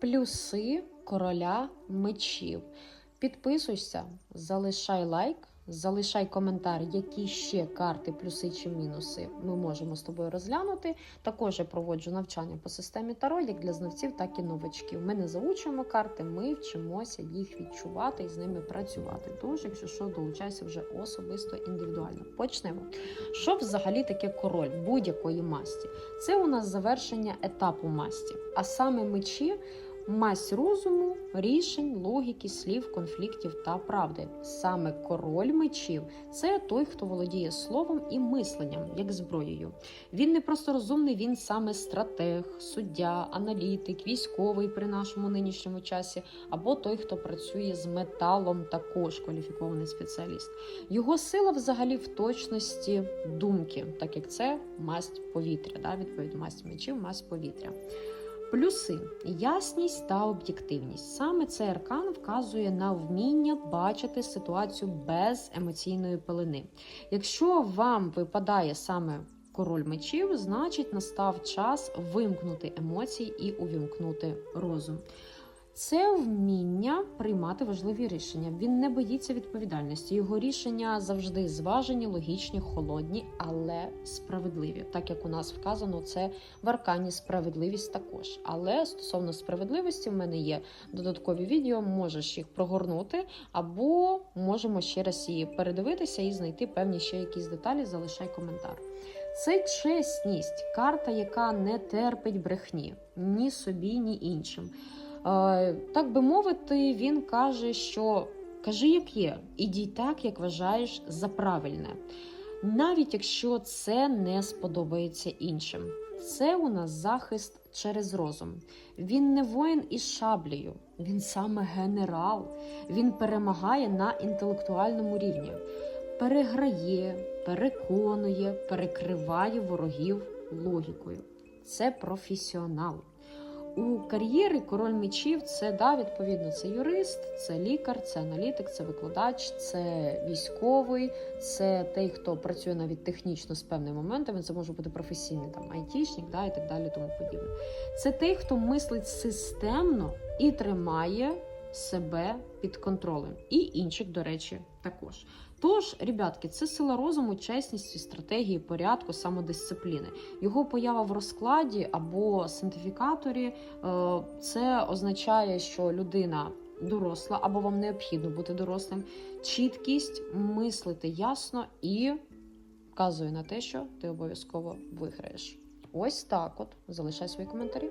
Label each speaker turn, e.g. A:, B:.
A: плюси короля мечів. Підписуйся, залишай лайк, залишай коментар, які ще карти, плюси чи мінуси ми можемо з тобою розглянути. Також я проводжу навчання по системі Таро як для знавців, так і новачків. Ми не заучуємо карти, ми вчимося їх відчувати і з ними працювати. Тож, якщо що, долучайся вже особисто індивідуально. Почнемо. Що взагалі таке король будь-якої масті? Це у нас завершення етапу масті, а саме мечі. Масть розуму, рішень, логіки, слів, конфліктів та правди. Саме король мечів це той, хто володіє словом і мисленням, як зброєю. Він не просто розумний, він саме стратег, суддя, аналітик, військовий при нашому нинішньому часі, або той, хто працює з металом, також кваліфікований спеціаліст. Його сила взагалі в точності думки, так як це масть повітря, да, відповідь масть мечів, масть повітря. Плюси ясність та об'єктивність. Саме цей аркан вказує на вміння бачити ситуацію без емоційної пилини. Якщо вам випадає саме король мечів, значить настав час вимкнути емоції і увімкнути розум. Це вміння приймати важливі рішення. Він не боїться відповідальності. Його рішення завжди зважені, логічні, холодні, але справедливі. Так як у нас вказано, це в аркані справедливість також. Але стосовно справедливості, в мене є додаткові відео, можеш їх прогорнути, або можемо ще раз її передивитися і знайти певні ще якісь деталі. Залишай коментар. Це чесність, карта, яка не терпить брехні ні собі, ні іншим. Так би мовити, він каже, що кажи, як є, і дій так, як вважаєш за правильне, навіть якщо це не сподобається іншим. Це у нас захист через розум. Він не воїн із шаблею, він саме генерал. Він перемагає на інтелектуальному рівні, переграє, переконує, перекриває ворогів логікою. Це професіонал. У кар'єрі король мечів це да, відповідно, це юрист, це лікар, це аналітик, це викладач, це військовий, це той, хто працює навіть технічно з певними моментами. Це може бути професійний там айтішник, да, і так далі, тому подібне. Це той, хто мислить системно і тримає себе під контролем, і інших, до речі, також. Тож, ребятки, це сила розуму, чесності, стратегії, порядку, самодисципліни. Його поява в розкладі або синтифікаторі е, це означає, що людина доросла або вам необхідно бути дорослим. Чіткість мислити ясно і вказує на те, що ти обов'язково виграєш. Ось так от. Залишай свої коментарі.